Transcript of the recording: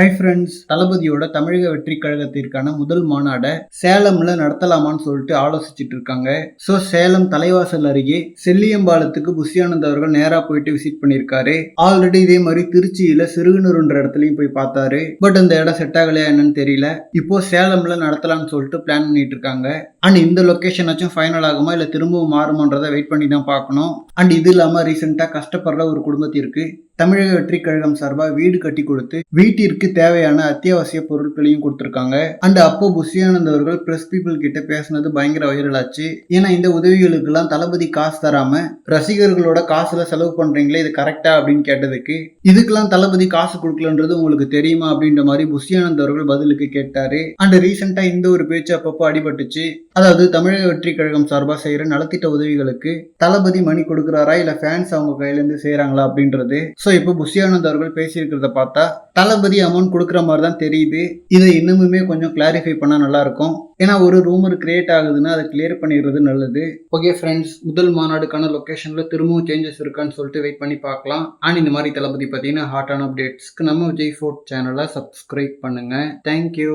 Hi friends தளபதியோட தமிழக வெற்றி கழகத்திற்கான முதல் மாநாடை சேலம்ல நடத்தலாமான்னு சொல்லிட்டு ஆலோசிச்சுட்டு இருக்காங்க. ஸோ சேலம் தலைவாசல் அருகே செல்லியம்பாலத்துக்கு புஷியானந்த் அவர்கள் நேராக போயிட்டு விசிட் பண்ணியிருக்காரு. ஆல்ரெடி இதே மாதிரி திருச்சியில சிறுகுனூர்ன்ற இடத்துலையும் போய் பார்த்தாரு. பட் அந்த இடம் செட் ஆகலையா என்னன்னு தெரியல. இப்போ சேலம்ல நடத்தலாம்னு சொல்லிட்டு பிளான் பண்ணிட்டு இருக்காங்க. அண்ட் இந்த லொக்கேஷனாச்சும் ஃபைனல் ஆகுமா இல்லை திரும்பவும் மாறுமான்றதை வெயிட் பண்ணி தான் பார்க்கணும். அண்ட் இது இல்லாமல் ரீசெண்டாக கஷ்டப்படுற ஒரு குடும்பத்திற்கு தமிழக வெற்றி கழகம் சார்பாக வீடு கட்டி கொடுத்து வீட்டிற்கு தேவையான அத்தியாவசிய பொருட்களையும் கொடுத்துருக்காங்க. அண்ட் அப்போ புஷியானந்த் அவர்கள் பிரஸ் பீப்புள் கிட்ட பேசினது பயங்கர வைரல் ஆச்சு. ஏன்னா இந்த உதவிகளுக்கெல்லாம் தளபதி காசு தராம ரசிகர்களோட காசுல செலவு பண்றீங்களே இது கரெக்டா அப்படின்னு கேட்டதுக்கு இதுக்கெல்லாம் தளபதி காசு கொடுக்கலன்றது உங்களுக்கு தெரியுமா அப்படின்ற மாதிரி புஷியானந்த் அவர்கள் பதிலுக்கு கேட்டாரு. அண்ட் ரீசெண்டா இந்த ஒரு பேச்சு அப்பப்போ அடிபட்டுச்சு. அதாவது தமிழக வெற்றி கழகம் சார்பாக செய்யற நலத்திட்ட உதவிகளுக்கு தளபதி மணி கொடுக்குறாரா? இல்ல ஃபேன்ஸ் அவங்க கையிலேருந்து செய்கிறாங்களா அப்படின்றது. ஸோ இப்போ புஷியானந்த் அவர்கள் பேசியிருக்கிறத பார்த்தா தளபதி அமௌண்ட் கொடுக்குற மாதிரி தான் தெரியுது. இதை இன்னுமுமே கொஞ்சம் கிளாரிஃபை பண்ணால் நல்லா இருக்கும் ஏன்னா ஒரு ரூமர் கிரியேட் ஆகுதுன்னா அதை கிளியர் பண்ணிடுறது நல்லது. ஓகே ஃப்ரெண்ட்ஸ் முதல் மாநாடுக்கான லொக்கேஷனில் திரும்பவும் சேஞ்சஸ் இருக்கான்னு சொல்லிட்டு வெயிட் பண்ணி பார்க்கலாம். அண்ட் இந்த மாதிரி தளபதி பார்த்தீங்கன்னா ஹாட்டான அப்டேட்ஸ்க்கு நம்ம விஜய் ஃபோர்ட் சேனலை சப்ஸ்கிரைப் பண்ணுங்கள் தேங்க்யூ